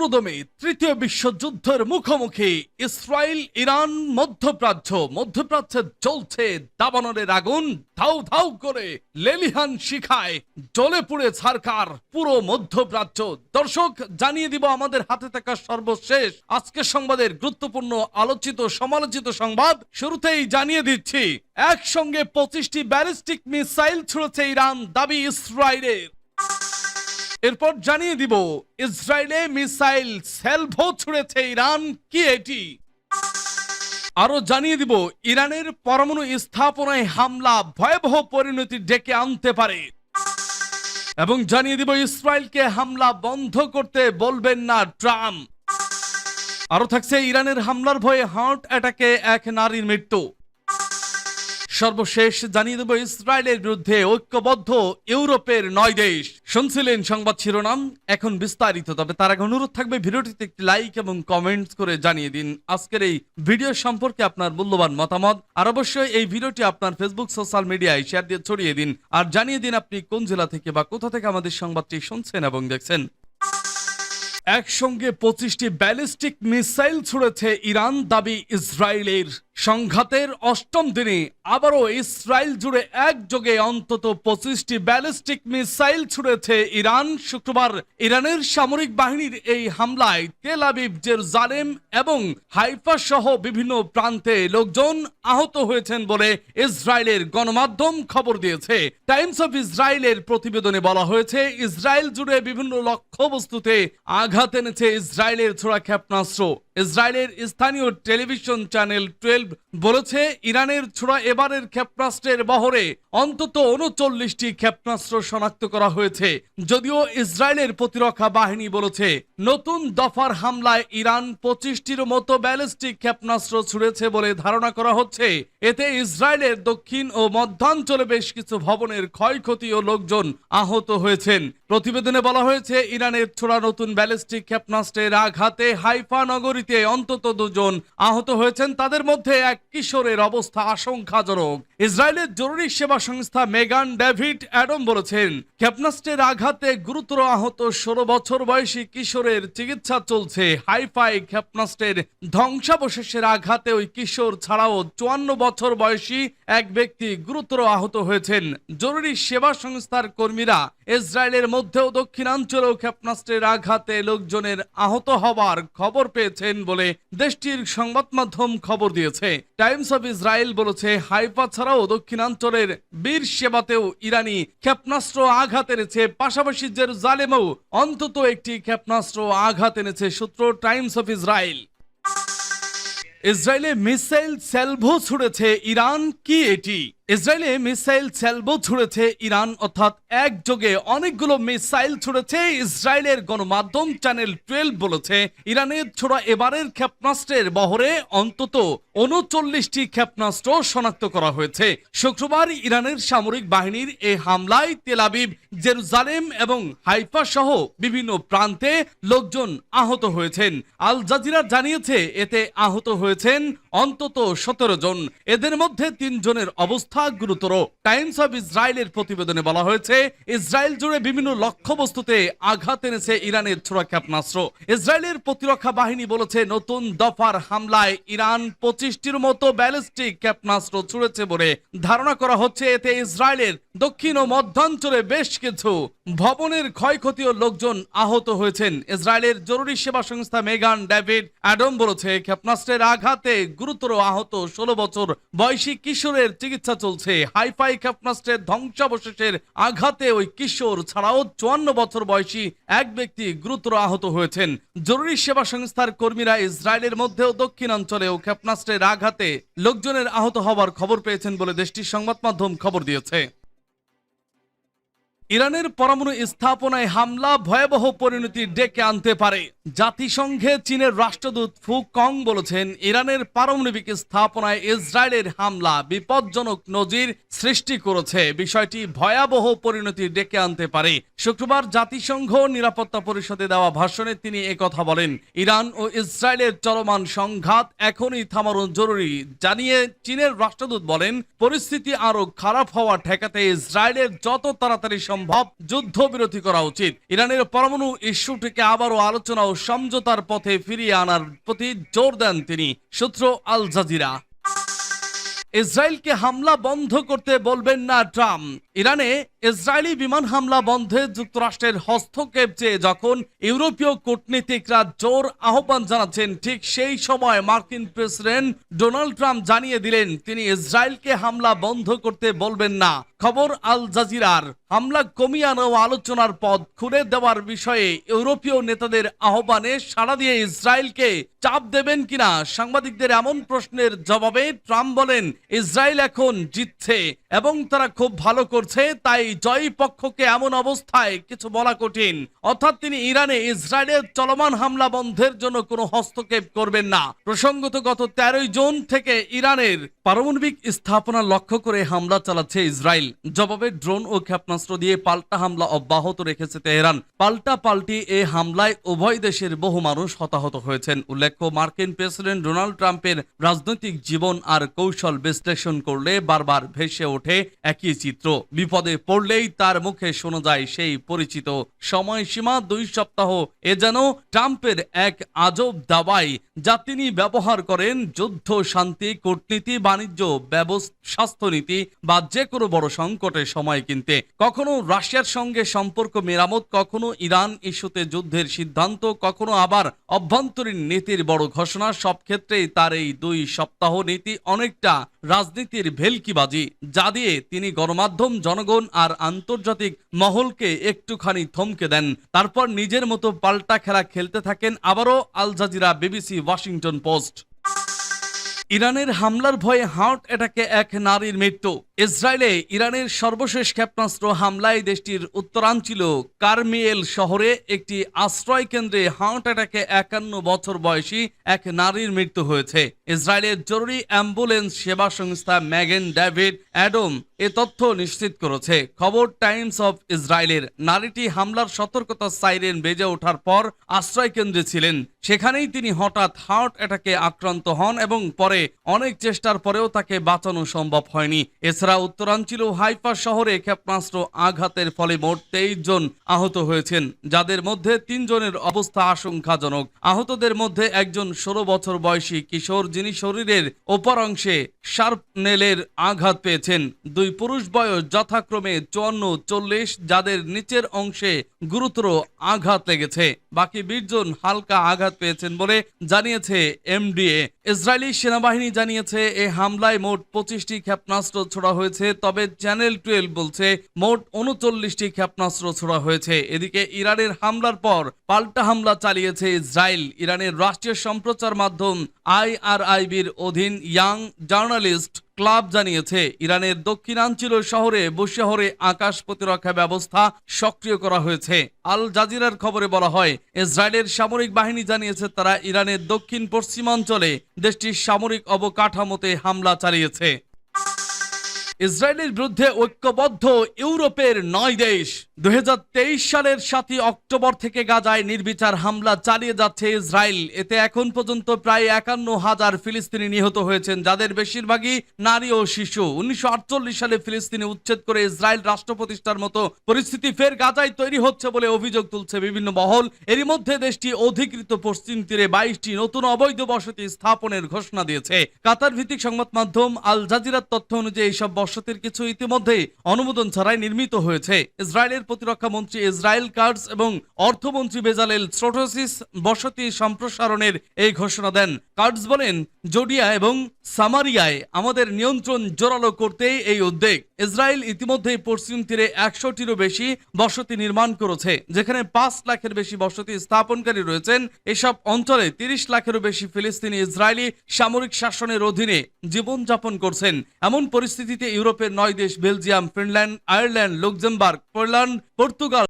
পুরোদমে তৃতীয় বিশ্বযুদ্ধের মুখোমুখি ইসরায়েল, ইরান, মধ্যপ্রাচ্য। মধ্যপ্রাচ্যে চলছে দাবানলের আগুন। ধাউ ধাউ করে লেলিহান শিখায় জ্বলে পুড়ে ছারকার পুরো মধ্যপ্রাচ্য। দর্শক, জানিয়ে দিব আমাদের হাতে থাকা সর্বশেষ আজকের সংবাদের গুরুত্বপূর্ণ, আলোচিত, সমালোচিত সংবাদ। শুরুতেই জানিয়ে দিচ্ছি, একসঙ্গে পঁচিশটি ব্যালিস্টিক মিসাইল ছুড়েছে ইরান, দাবি ইসরায়েলের। এরপর জানিয়ে দিব, ইসরায়েলে মিসাইল সেলভো ছুড়েছে ইরান, কি এটি? আরও জানিয়ে দিব, ইরানের পরমাণু স্থাপনায় হামলা ভয়াবহ পরিণতি ডেকে আনতে পারে। এবং জানিয়ে দিব, ইসরায়েলকে হামলা বন্ধ করতে বলবেন না ট্রাম্প। আরও থাকছে, ইরানের হামলার ভয়ে হার্ট অ্যাটাকে এক নারীর মৃত্যু। সর্বশেষ জানিয়ে দেব, ইসরায়েলের বিরুদ্ধে ঐক্যবদ্ধ ইউরোপের নয় দেশ। শুনছিলেন সংবাদ শিরোনাম, এখন বিস্তারিত। তবে তার আগে অনুরোধ থাকবে, ভিডিওটিতে একটি লাইক এবং কমেন্টস করে জানিয়ে দিন। আজকের এই ভিডিও সম্পর্কে আপনার মূল্যবান মতামত। আর অবশ্যই এই ভিডিওটি আপনার ফেসবুক সোশ্যাল মিডিয়ায় শেয়ার দিয়ে ছড়িয়ে দিন। আর জানিয়ে দিন আপনি কোন জেলা থেকে বা কোথা থেকে আমাদের সংবাদটি শুনছেন এবং দেখছেন। একসঙ্গে পঁচিশটি ব্যালিস্টিক মিসাইল ছুড়েছে ইরান, দাবি ইসরায়েলের। সংঘাতের অষ্টম দিনে আবারও ইসরায়েল জুড়ে একযোগে অন্তত পঁচিশটি ব্যালিস্টিক মিসাইল ছুড়েছে ইরান। শুক্রবার ইরানের সামরিক বাহিনীর এই হামলায় তেল আবিব, জেরুজালেম এবং হাইফা সহ বিভিন্ন প্রান্তে লোকজন আহত হয়েছেন বলে ইসরায়েলের গণমাধ্যম খবর দিয়েছে। টাইমস অফ ইসরায়েলের প্রতিবেদনে বলা হয়েছে, ইসরায়েল জুড়ে বিভিন্ন লক্ষ্যবস্তুতে আঘাত এনেছে ইসরায়েলের ছোড়া ক্ষেপণাস্ত্র। ইসরায়েলের স্থানীয় টেলিভিশন চ্যানেল টুয়েলভ বলেছে, ইরানের ছোড়া এবারের ক্ষেপণাস্ত্রের বহরে অন্তত উনচল্লিশটি ক্ষেপণাস্ত্র শনাক্ত করা হয়েছে। যদিও ইসরায়েলের প্রতিরক্ষা বাহিনী বলেছে, নতুন দফার হামলায় ইরান পঁচিশটির মতো ব্যালিস্টিক ক্ষেপণাস্ত্র ছুড়েছে বলে ধারণা করা হচ্ছে। এতে ইসরায়েলের দক্ষিণ ও মধ্যাঞ্চলে বেশ কিছু ভবনের ক্ষয়ক্ষতি ও লোকজন আহত হয়েছেন। প্রতিবেদনে বলা হয়েছে, ইরানের ছোড়া নতুন ব্যালিস্টিক ক্ষেপণাস্ত্রের আঘাতে হাইফা নগরীতে অন্তত দুজন আহত হয়েছেন। তাদের মধ্যে এক কিশোরের অবস্থা আশঙ্কাজনক। ইসরায়েলের জরুরি সেবা সংস্থা মেগান ডেভিড অ্যাডম বলেছেন, ক্ষেপণাস্ত্রের আঘাতে গুরুতর আহত ষোলো বছর বয়সী কিশোরের চিকিৎসা চলছে। হাইফাই ক্ষেপণাস্ত্রের ধ্বংসাবশেষের আঘাতে ওই কিশোর ছাড়াও চুয়ান্ন বছর বয়সী এক ব্যক্তি গুরুতর আহত হয়েছেন। জরুরি সেবা সংস্থার কর্মীরা ইসরায়েলের মধ্যেও দক্ষিণাঞ্চলেও ক্ষেপণাস্ত্রের আঘাতে লোকজনের আহত হবার খবর পেয়েছেন বলে দেশটির সংবাদ মাধ্যম খবর দিয়েছে। টাইমস অফ ইসরায়েল বলেছে, হাইফা ছাড়াও দক্ষিণাঞ্চলের বীর সেবাতেও ইরানি ক্ষেপণাস্ত্র আঘাত এনেছে। পাশাপাশি জেরুজালেমেও অন্তত একটি ক্ষেপণাস্ত্র আঘাত এনেছে সূত্র টাইমস অফ ইসরায়েল। ইসরায়েলে মিসাইল সেলভো ছুড়েছে, ইরান কি এটি? ইসরায়েলে মিসাইল সেলভো ছুড়েছে ইরান, অর্থাৎ একযোগে অনেকগুলো মিসাইল ছুড়েছে ইসরায়েলের গণমাধ্যম চ্যানেল টুয়েলভ বলেছে। ইরানের ছোড়া এবারের ক্ষেপণাস্ত্রের বহরে অন্তত উনচল্লিশটি ক্ষেপণাস্ত্র শনাক্ত করা হয়েছে। শুক্রবার ইরানের সামরিক বাহিনীর এই হামলায় তেলাবিব জেরুজালেম এবং হাইফা সহ বিভিন্ন প্রান্তে লোকজন আহত হয়েছেন। আল জাজিরা জানিয়েছে, এতে আহত হয়েছেন অন্তত সতেরো জন। এদের মধ্যে তিনজনের অবস্থা গুরুতর। টাইমস অফ ইসরায়েলের প্রতিবেদনে বলা হয়েছে, ইসরায়েল জুড়ে বিভিন্ন লক্ষ্যবস্তুতে আঘাত এনেছে ইরানের ছোড়া ক্ষেপণাস্ত্র ইসরায়েলের প্রতিরক্ষা বাহিনী বলেছে, নতুন দফার হামলায় ইরান পঁচিশটির মতো ব্যালিস্টিক ক্ষেপণাস্ত্র ছুড়েছে বলে ধারণা করা হচ্ছে। এতে ইসরায়েলের দক্ষিণ ও মধ্যাঞ্চলে বেশ কিছু ভবনের ক্ষয়ক্ষতি ও লোকজন আহত হয়েছেন। ইসরায়েলের জরুরি সেবা সংস্থা মেগান ডেভিড অ্যাডম বলেছে, ক্ষেপণাস্ত্রের আঘাতে গুরুতর আহত ষোলো বছর বয়সী কিশোরের চিকিৎসা চলছে। হাইফাই ক্ষেপণাস্ত্রের ধ্বংসাবশেষের আঘাতে ওই কিশোর ছাড়াও চুয়ান্ন বছর বয়সী এক ব্যক্তি গুরুতর আহত হয়েছেন। জরুরি সেবা সংস্থার কর্মীরা ইসরায়েলের মধ্যেও দক্ষিণাঞ্চলেও ক্ষেপণাস্ত্রের আঘাতে লোকজনের আহত হওয়ার খবর পেয়েছেন বলে দেশটির সংবাদ মাধ্যম খবর দিয়েছে। ইরানের পরমাণু স্থাপনায় হামলা, ভয়াবহ পরিণতি ডেকে আনতে পারে। জাতিসংঘে চীনের রাষ্ট্রদূত ফু কং বলেছেন, ইরানের পারমাণবিক স্থাপনায় ইসরায়েলের হামলা বিপজ্জনক নজির সৃষ্টি করেছে। বিষয়টি ভয়াবহ পরিণতি ডেকে আনতে পারে। শুক্রবার জাতিসংঘ নিরাপত্তা পরিষদে দেওয়া ভাষণে তিনি একথা বলেন, ইরান ও ইসরায়েলের চলমান সংঘাত এখনই থামানো জরুরি। জানিয়ে চীনের রাষ্ট্রদূত বলেন, পরিস্থিতি আরও খারাপ হওয়া ঠেকাতে ইসরায়েলের যত তাড়াতাড়ি সম্ভব সম্ভব। যুদ্ধবিরতি করা উচিত। ইরানের পরমাণু ইস্যুটিকে আবারও আলোচনা ও সমঝোতার পথে ফিরিয়ে আনার প্রতি জোর দেন তিনি, সূত্র আল জাজিরা। ইসরায়েলকে হামলা বন্ধ করতে বলবেন না ট্রাম্প। ইরানে ইসরায়েলি বিমান হামলা বন্ধে যুক্তরাষ্ট্রের হস্তক্ষেপ চেয়ে যখন ইউরোপীয় কূটনীতিকরা জোর আহ্বান জানাচ্ছেন, ঠিক সেই সময় মার্কিন প্রেসিডেন্ট ডোনাল্ড ট্রাম্প জানিয়ে দিলেন, তিনি ইসরায়েলকে হামলা বন্ধ করতে বলবেন না। খবর আল জাজিরার। হামলা কমিয়ে আনা ও আলোচনার পথ খুলে দেওয়ার বিষয়ে ইউরোপীয় নেতাদের আহ্বানে সাড়া দিয়ে ইসরায়েলকে চাপ দেবেন কিনা? সাংবাদিকদের এমন প্রশ্নের জবাবে ট্রাম্প বলেন, ইসরায়েল এখন জিতছে এবং তারা খুব ভালো করছে, তাই জয়ী পক্ষকে এমন অবস্থায় কিছু বলা কঠিন। অর্থাৎ তিনি ইরানে ইসরায়েলের চলমান হামলা বন্ধের জন্য কোনো হস্তক্ষেপ করবেন না। প্রসঙ্গত গত তেরোই জুন থেকে ইরানের পারমাণবিক স্থাপনা লক্ষ্য করে হামলা চালাচ্ছে ইসরায়েল। জবাবে ড্রোন ও ক্ষেপণাস্ত্র দিয়ে পাল্টা হামলা অব্যাহত রেখেছে তেহরান। পাল্টা পাল্টি এ হামলায় উভয় দেশের বহু মানুষ হতাহত হয়েছেন। উল্লেখ্য, মার্কিন প্রেসিডেন্ট ডোনাল্ড ট্রাম্পের রাজনৈতিক জীবন আর কৌশল বিশ্লেষণ করলে বারবার ভেসে ওঠে একই চিত্র। বিপদে পড়লেই তার মুখে শোনা যায় সেই পরিচিত সময়সীমা দুই সপ্তাহ। এ যেন ট্রাম্পের এক আজব দাবাই যা তিনি ব্যবহার করেন যুদ্ধ, শান্তি, কূটনীতি, বাণিজ্য ব্যবস্থা স্বাস্থ্যনীতি বা যে কোনো বড় সংকটের সময় কিনতে। কখনো রাশিয়ার সঙ্গে সম্পর্ক মেরামত, কখনো ইরান ইস্যুতে যুদ্ধের সিদ্ধান্ত, কখনো আবার অভ্যন্তরীণ নীতির বড় ঘোষণা। সব ক্ষেত্রেই তার এই দুই সপ্তাহ নীতি অনেকটা রাজনীতির ভেলকিবাজি, যা দিয়ে তিনি গণমাধ্যম, জনগণ আর আন্তর্জাতিক মহলকে একটুখানি থমকে দেন। তারপর নিজের মতো পাল্টা খেলা খেলতে থাকেন। আবারও Al Jazeera, BBC, Washington Post. ইরানের হামলার ভয়ে হার্ট অ্যাটাকে এক নারীর মৃত্যু। ইসরায়েলে ইরানের সর্বশেষ ক্ষেপণাস্ত্র হামলায় দেশটির উত্তরাঞ্চল কার্মিয়েল শহরে একটি আশ্রয় কেন্দ্রে হার্ট অ্যাটাকে একান্ন বছর বয়সী এক নারীর মৃত্যু হয়েছে। ইসরায়েলের জরুরি অ্যাম্বুলেন্স সেবা সংস্থা ম্যাগেন ডেভিড অ্যাডম এ তথ্য নিশ্চিত করেছে। খবর টাইমস অফ ইসরায়েলের নারীটি হামলার সতর্কতা সাইরেন বেজে ওঠার পর আশ্রয় কেন্দ্রে ছিলেন। সেখানেই তিনি হঠাৎ হার্ট অ্যাটাকে আক্রান্ত হন এবং পরে অনেক চেষ্টার পরেও তাকে বাঁচানো সম্ভব হয়নি। এছাড়া উত্তরাঞ্চল হাইফা শহরে ক্ষেপণাস্ত্র আঘাতের ফলে মোট তেইশ জন আহত হয়েছেন, যাদের মধ্যে তিনজনের অবস্থা আশঙ্কাজনক। আহতদের মধ্যে একজন ষোলো বছর বয়সী কিশোর যিনি শরীরের ওপর অংশে শার্প নেলের আঘাত পেয়েছেন। দুই পুরুষ বয়স যথাক্রমে চুয়ান্ন, চল্লিশ, যাদের নিচের অংশে গুরুতর আঘাত লেগেছে। বাকি বিশ জন হালকা আঘাত পেয়েছেন বলে জানিয়েছে এমডিএ। ইসরায়েলি সেনাবাহিনী জানিয়েছে, এ হামলায় মোট পঁচিশটি ক্ষেপণাস্ত্র ছোড়া হয়েছে, তবে চ্যানেল টুয়েলভ বলছে, মোট উনচল্লিশটি ক্ষেপণাস্ত্র ছোড়া হয়েছে। এদিকে ইরানের হামলার পর পাল্টা হামলা চালিয়েছে ইসরায়েল। ইরানের রাষ্ট্রীয় সম্প্রচার মাধ্যম আইআরআইবির অধীন ইয়াং জার্নালিস্ট ক্লাব জানিয়েছে, ইরানের দক্ষিণাঞ্চল শহরে বুশহরে আকাশ প্রতিরক্ষা ব্যবস্থা সক্রিয় করা হয়েছে। আল জাজিরার খবরে বলা হয়, ইসরায়েলের সামরিক বাহিনী জানিয়েছে তারা ইরানের দক্ষিণ পশ্চিমাঞ্চলে দেশটির সামরিক অবকাঠামোতে হামলা চালিয়েছে। ইসরায়েলের বিরুদ্ধে ঐক্যবদ্ধ ইউরোপের নয় দেশ। সালের সাতই অক্টোবর থেকে গাজায় নির্বিচার হামলা চালিয়ে যাচ্ছে ইসরায়েল। এতে এখন পর্যন্ত প্রায় একান্ন হাজার ফিলিস্তিনি নিহত হয়েছেন, যাদের বেশিরভাগই নারী ও শিশু। উনিশশো সালে ফিলিস্তিনি উচ্ছেদ করে ইসরায়েল রাষ্ট্র প্রতিষ্ঠার মতো পরিস্থিতি ফের গাজায় তৈরি হচ্ছে বলে অভিযোগ তুলছে বিভিন্ন মহল। এরই মধ্যে দেশটি অধিকৃত পশ্চিম তীরে বাইশটি নতুন অবৈধ বসতি স্থাপনের ঘোষণা দিয়েছে। কাতার ভিত্তিক সংবাদ মাধ্যম আল জাজিরার তথ্য অনুযায়ী এইসব বসতির কিছু ইতিমধ্যে অনুমোদন ছাড়াই নির্মিত হয়েছে। ইসরায়েলের প্রতিরক্ষা মন্ত্রী ইসরায়েল কার্ডস এবং অর্থমন্ত্রী বেজালেল স্ট্রোটোসিস বসতি সম্প্রসারণের এই ঘোষণা দেন। কার্ডস বলেন, জোডিয়া এবং সামারিয়ায় আমাদের নিয়ন্ত্রণ জোরালো করতেই এই উদ্যোগ ইসরায়েল ইতিমধ্যেই পশ্চিম তীরে একশোটিরও বেশি বসতি নির্মাণ করেছে, যেখানে পাঁচ লাখের বেশি বসতি স্থাপনকারী রয়েছেন। এসব অঞ্চলে তিরিশ লাখেরও বেশি ফিলিস্তিনি ইসরায়েলি সামরিক শাসনের অধীনে জীবনযাপন করছেন। এমন পরিস্থিতিতে ইউরোপের নয় দেশ, Belgium, Finland, Ireland, Luxembourg, Poland Portugal.